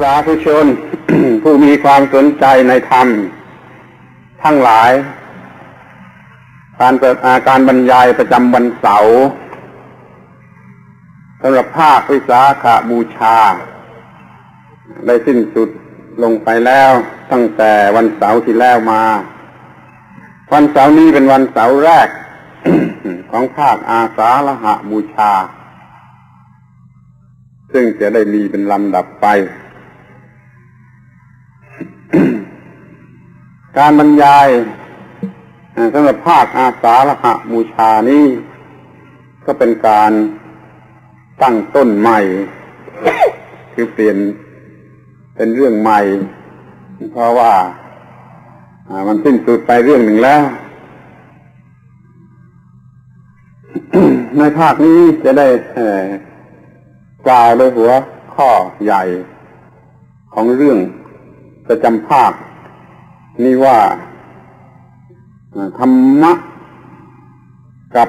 สาธุชน ผู้มีความสนใจในธรรม ทั้งหลาย การเปิดอาการบรรยายประจำวันเสาร์สำหรับภาควิสาขาบูชา ได้สิ้นสุดลงไปแล้วตั้งแต่วันเสาร์ที่แล้วมา วันเสาร์นี้เป็นวันเสาร์แรก ของภาคอาสาละหะบูชา ซึ่งจะได้มีเป็นลำดับไป การบรรยายสำหรับภาคอาสาละหะบูชานี้ ก็เป็นการตั้งต้นใหม่ คือเปลี่ยนเป็นเรื่องใหม่ เพราะว่ามันสิ้นสุดไปเรื่องหนึ่งแล้ว ในภาคนี้จะได้กล่าวโดยหัวข้อใหญ่ของเรื่องประจำภาค นี่ว่าธรรมะกับ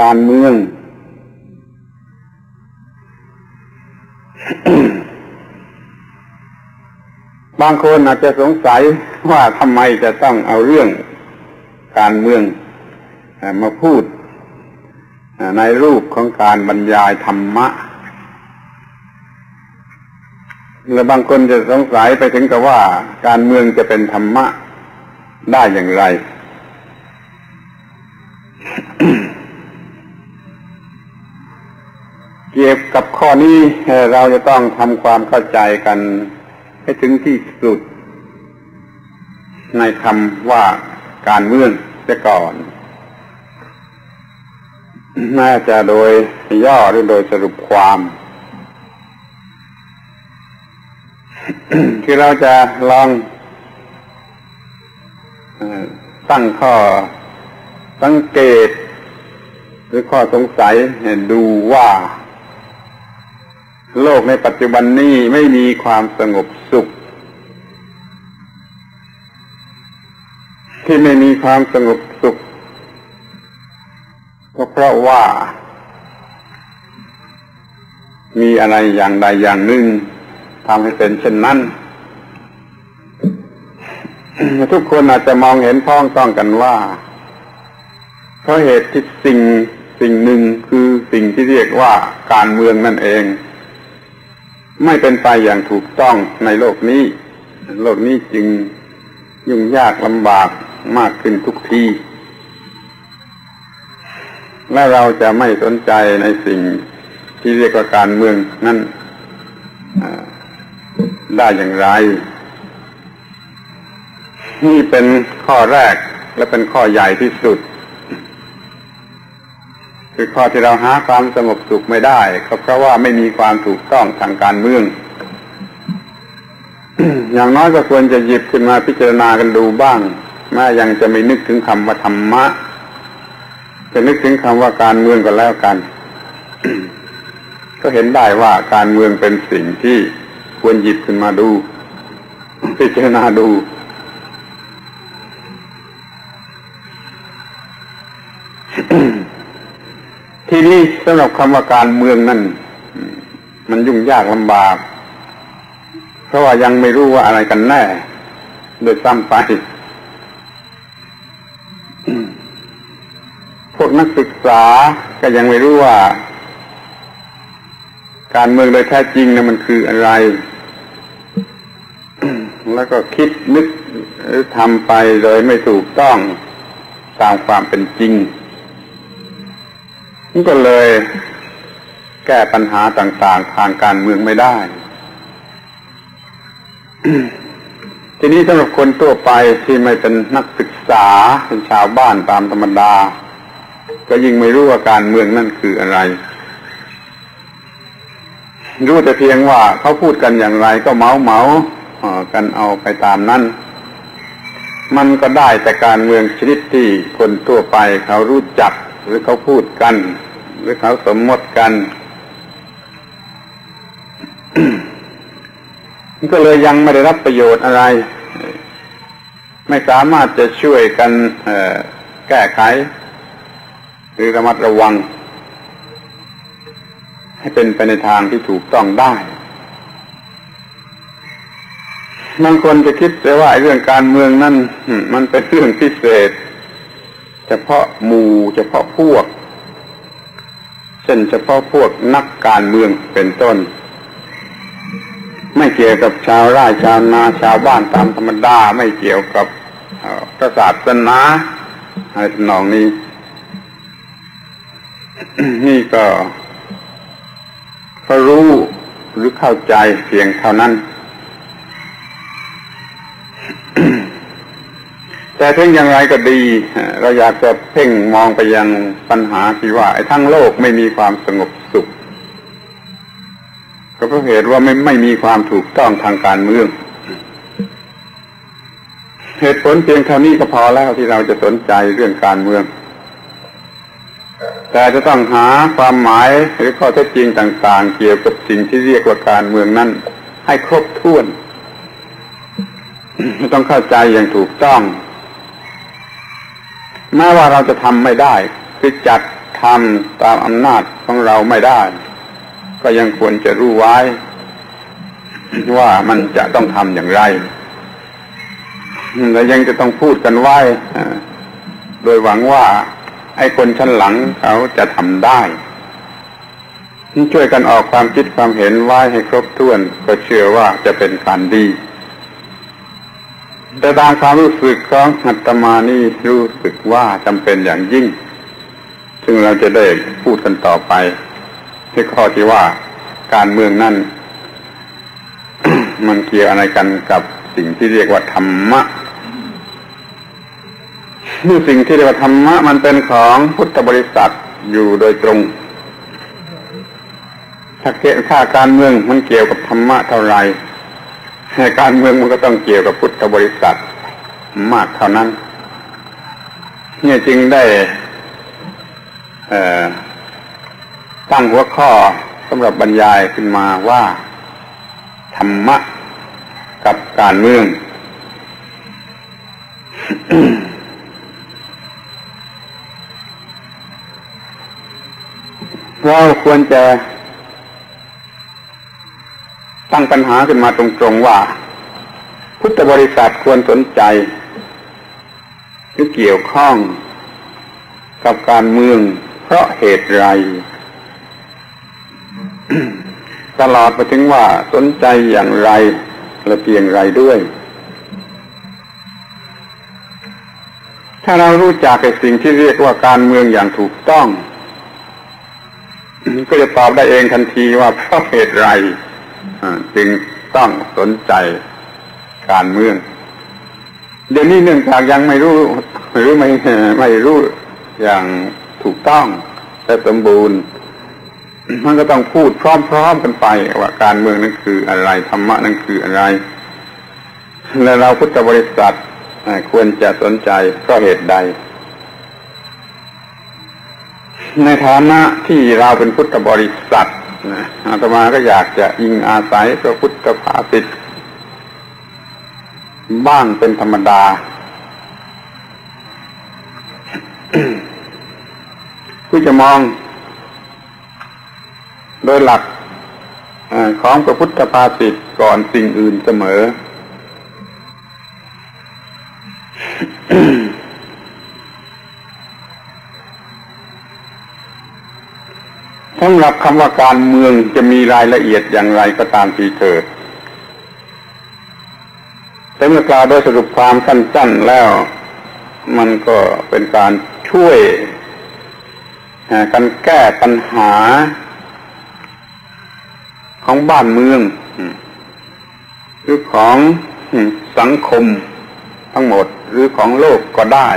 การเมือง บางคนอาจจะสงสัยว่าทำไมจะต้องเอาเรื่องการเมืองมาพูดในรูปของการบรรยายธรรมะ และบางคนจะสงสัยไปถึงกับว่าการเมืองจะเป็นธรรมะได้อย่างไร เกี่ยวกับข้อนี้เราจะต้องทำความเข้าใจกันให้ถึงที่สุด ในคำว่าการเมืองจะก่อน น่าจะโดยย่อหรือโดยสรุปความ คือเราจะลองตั้งข้อสังเกต หรือข้อสงสัยดูว่า โลกในปัจจุบันนี้ไม่มีความสงบสุข ที่ไม่มีความสงบสุขก็เพราะว่า มีอะไรอย่างใดอย่างหนึ่ง ทำให้เป็นเช่นนั้นทุกคนอาจจะมองเห็นพ้องต้องกันว่า เพราะเหตุที่สิ่งสิ่งหนึ่งคือสิ่งที่เรียกว่าการเมืองนั่นเอง ไม่เป็นไปอย่างถูกต้องในโลกนี้ โลกนี้จึงยุ่งยากลำบากมากขึ้นทุกที และเราจะไม่สนใจในสิ่งที่เรียกว่าการเมืองนั่น ได้อย่างไร นี่เป็นข้อแรกและเป็นข้อใหญ่ที่สุด คือข้อที่เราหาความสงบสุขไม่ได้ ก็เพราะว่าไม่มีความถูกต้องทางการเมือง อย่างน้อยก็ควรจะหยิบขึ้นมาพิจารณากันดูบ้างแม้ยังจะไม่นึกถึงคำว่าธรรมะ จะนึกถึงคำว่าการเมืองก็แล้วกัน ก็เห็นได้ว่าการเมืองเป็นสิ่งที่ ควรหยิบขึ้นมาดู พิจารณาดู ทีนี้สำหรับคำว่าการเมืองนั่นมันยุ่งยากลำบาก เพราะว่ายังไม่รู้ว่าอะไรกันแน่โดยซ้ำไป พวกนักศึกษาก็ยังไม่รู้ว่า การเมืองโดยแท้จริงนะมันคืออะไร แล้วก็คิดนึกหรือทำไปโดยไม่ถูกต้องตามความเป็นจริงนี่ก็เลยแก้ปัญหาต่างๆ ทางการเมืองไม่ได้ ทีนี้สำหรับคนทั่วไปที่ไม่เป็นนักศึกษาเป็นชาวบ้านตามธรรมดา ก็ยิ่งไม่รู้ว่าการเมืองนั่นคืออะไร รู้แต่เพียงว่าเขาพูดกันอย่างไรก็เมาเมากันเอาไปตามนั้น มันก็ได้แต่การเมืองชนิดที่คนทั่วไปเขารู้จักหรือเขาพูดกัน หรือเขาสมมติกันก็เลยยังไม่ได้รับประโยชน์อะไร ไม่สามารถจะช่วยกันแก้ไข หรือระมัดระวัง ให้เป็นไปในทางที่ถูกต้องได้บางคนจะคิดแต่ว่าเรื่องการเมืองนั่นมันเป็นเรื่องพิเศษ เฉพาะหมู่เฉพาะพวกเช่นเฉพาะพวกนักการเมืองเป็นต้น ไม่เกี่ยวกับชาวไร่ชาวนาชาวบ้านตามธรรมดาไม่เกี่ยวกับพระศาสนาอะไรทำนองนี้ นี่ก็ เขารู้หรือเข้าใจเพียงเท่านั้น แต่ถึงอย่างไรก็ดี เราอยากจะเพ่งมองไปยังปัญหาที่ว่า ไอ้ทั้งโลกไม่มีความสงบสุข ก็เพราะเหตุว่าไม่ไม่มีความถูกต้องทางการเมือง เหตุผลเพียงเท่านี้ก็พอแล้วที่เราจะสนใจเรื่องการเมือง แต่จะต้องหาความหมายหรือข้อเท็จจริงต่าง ๆ เกี่ยวกับสิ่งที่เรียกว่าการเมืองนั้น ให้ครบถ้วน ต้องเข้าใจอย่างถูกต้องแม้ว่าเราจะทำไม่ได้คือจัดทำตามอำนาจของเราไม่ได้ ก็ยังควรจะรู้ไว้ ว่ามันจะต้องทำอย่างไรและยังจะต้องพูดกันไว้โดยหวังว่า ไอ้คนชั้นหลังเขาจะทำได้ช่วยกันออกความคิดความเห็นไว้ให้ครบถ้วน ก็เชื่อว่าจะเป็นการดี แต่ตามความรู้สึกของอัตมานี่รู้สึกว่าจำเป็นอย่างยิ่ง ซึ่งเราจะได้พูดกันต่อไปที่ข้อที่ว่าการเมืองนั่นมันเกี่ยวอะไรกันกับสิ่งที่เรียกว่าธรรมะ นี่สิ่งที่เรียกว่าธรรมะมันเป็นของพุทธบริษัทอยู่โดยตรงถ้าเกค่าการเมืองมันเกี่ยวกับธรรมะเท่าไรการเมืองมันก็ต้องเกี่ยวกับพุทธบริษัทมากเท่านั้น เนี่ยจึงได้ตั้งหัวข้อสำหรับบรรยายขึ้นมาว่า ธรรมะกับการเมือง เราควรจะตั้งปัญหาขึ้นมาตรงๆว่า พุทธบริษัทควรสนใจ หรือเกี่ยวข้องกับการเมืองเพราะเหตุไร ตลอดไปถึงว่าสนใจอย่างไรและเพียงไรด้วย ถ้าเรารู้จักในสิ่งที่เรียกว่าการเมืองอย่างถูกต้อง ก็จะตอบได้เองทันทีว่าเพราะเหตุไรจึงต้องสนใจการเมือง เดี๋ยวนี้เนื่องจากยังไม่รู้หรือไม่ไม่รู้อย่างถูกต้องและสมบูรณ์มันก็ต้องพูดพร้อมๆกันไปว่าการเมืองนั้นคืออะไรธรรมะนั้นคืออะไร และเราพุทธบริษัทควรจะสนใจเพราะเหตุใด ในฐานะที่เราเป็นพุทธบริษัทอาตมาก็อยากจะอิงอาศัยพระพุทธภาษิตบ้างเป็นธรรมดาผู้จะมอง โดยหลักของพระพุทธภาษิตก่อนสิ่งอื่นเสมอ สำหรับคำว่าการเมืองจะมีรายละเอียดอย่างไรก็ตามทีเถิดแต่เมื่อกล่าวโดยสรุปความสั้น ๆ แล้ว มันก็เป็นการช่วยกันแก้ปัญหาของบ้านเมือง หรือของสังคมทั้งหมดหรือของโลกก็ได้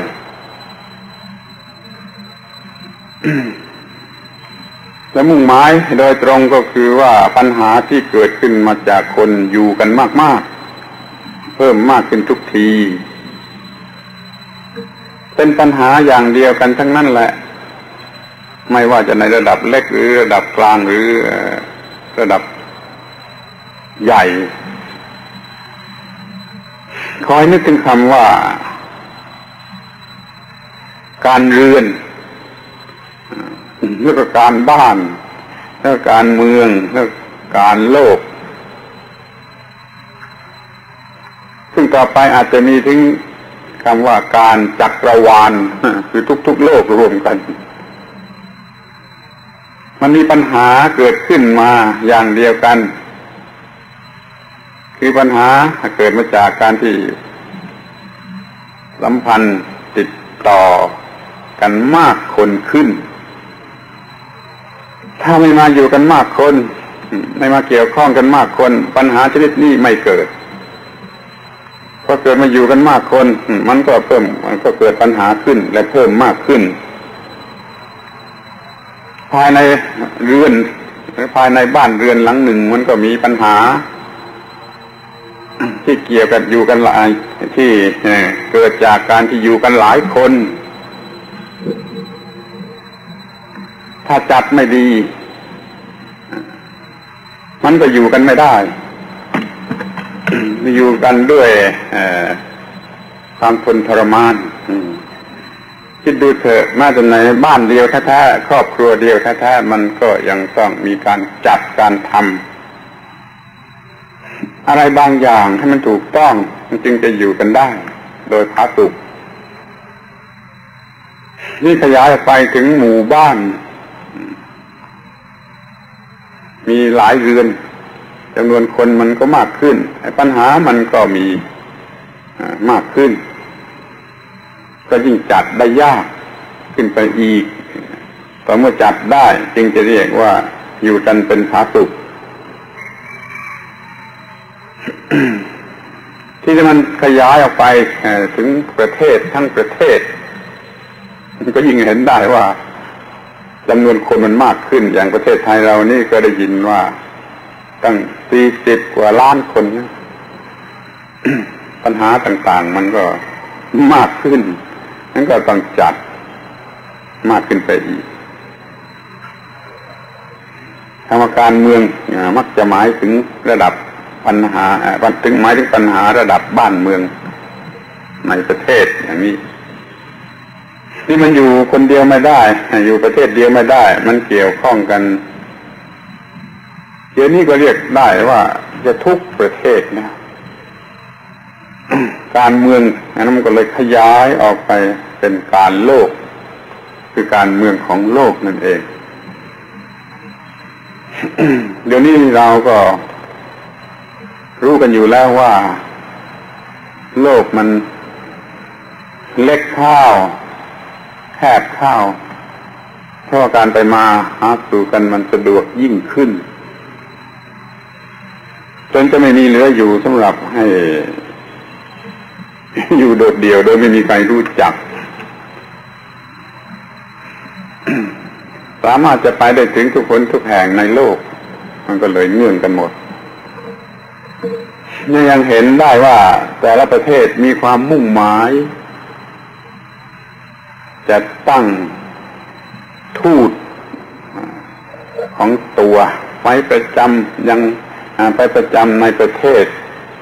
และมุ่งหมายโดยตรงก็คือว่าปัญหาที่เกิดขึ้นมาจากคนอยู่กันมาก ๆ เพิ่มมากขึ้นทุกที เป็นปัญหาอย่างเดียวกันทั้งนั้นแหละ ไม่ว่าจะในระดับเล็กหรือระดับกลางหรือระดับใหญ่ คอยนึกถึงคำว่า การเรือน แล้วก็การบ้าน แล้วการเมือง แล้วการโลก ซึ่งต่อไปอาจจะมีถึงคำว่าการจักรวาลคือทุกๆ โลกรวมกัน มันมีปัญหาเกิดขึ้นมาอย่างเดียวกัน คือปัญหาเกิดมาจากการที่สัมพันธ์ติดต่อกันมากคนขึ้น ถ้าไม่มาอยู่กันมากคน ไม่มาเกี่ยวข้องกันมากคน ปัญหาชนิดนี้ไม่เกิดพอเกิดมาอยู่กันมากคน มันก็เพิ่ม มันก็เกิดปัญหาขึ้นและเพิ่มมากขึ้น ภายในเรือนหรือภายในบ้านเรือนหลังหนึ่ง มันก็มีปัญหา ที่เกี่ยวกับอยู่กันหลายที่เกิดจากการที่อยู่กันหลายคน ถ้าจัดไม่ดี มันก็อยู่กันไม่ได้ อยู่กันด้วยความทนทรมานคิดดูเถอะแม้แต่ในบ้านเดียวแท้ๆครอบครัวเดียวแท้ๆมันก็ยังต้องมีการจัดการทำอะไรบางอย่างให้มันถูกต้องมันจึงจะอยู่กันได้ โดยพาสุกนี่ขยายไปถึงหมู่บ้าน มี หลายเรือนจำนวนคนมันก็มากขึ้นปัญหามันก็มีมากขึ้น ก็ยิ่งจัดได้ยากขึ้นไปอีกต่อเมื่อจัดได้จึงจะเรียกว่าอยู่กันเป็นผาสุกที่จะมันขยายออกไปถึงประเทศทั้งประเทศมันก็ยิ่งเห็นได้ว่า จำนวนคนมันมากขึ้น อย่างประเทศไทยเรานี่ก็ได้ยินว่า ตั้งสี่สิบกว่าล้านคนปัญหาต่างๆ มันก็มากขึ้นนั้นก็ต้องจัดมากขึ้นไปอีกคำว่าการเมืองมักจะหมายถึงระดับปัญหาถึงหมายถึงปัญหาระดับบ้านเมืองในประเทศอย่างนี้ ที่มันอยู่คนเดียวไม่ได้ อยู่ประเทศเดียวไม่ได้ มันเกี่ยวข้องกันเดี๋ยวนี้ก็เรียกได้ว่า จะทุกประเทศนะการเมืองนั้นมันก็เลยขยายออกไปเป็นการโลก คือการเมืองของโลกนั่นเอง เดี๋ยวนี้เราก็รู้กันอยู่แล้วว่า โลกมันเล็กข้าว คบข้าวเพราะการไปมาหาสู่กันมันสะดวกยิ่งขึ้น จนจะไม่มีเหลืออยู่สำหรับให้ อยู่โดดเดี่ยวโดยไม่มีใครรู้จัก สามารถจะไปได้ถึงทุกคนทุกแห่งในโลก มันก็เลยเงื่อนกันหมดนี่ยังเห็นได้ว่าแต่ละประเทศมีความมุ่งหมาย จะตั้งทูตของตัวไว้ประจำยังไปประจำในประเทศ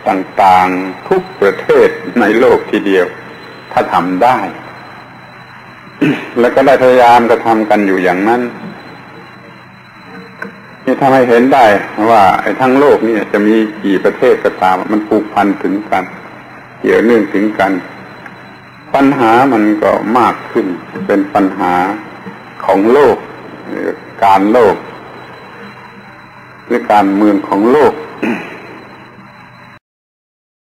ต่างๆทุกประเทศในโลกทีเดียว ถ้าทำได้ แล้วก็ได้พยายามกระทำกันอยู่อย่างนั้นนี่ทำให้เห็นได้ว่าไอ้ทั้งโลกนี่จะมีกี่ประเทศก็ตามมันผูกพันถึงกัน เกี่ยวเนื่องถึงกัน ปัญหามันก็มากขึ้น เป็นปัญหาของโลก การโลกหรือการเมืองของโลก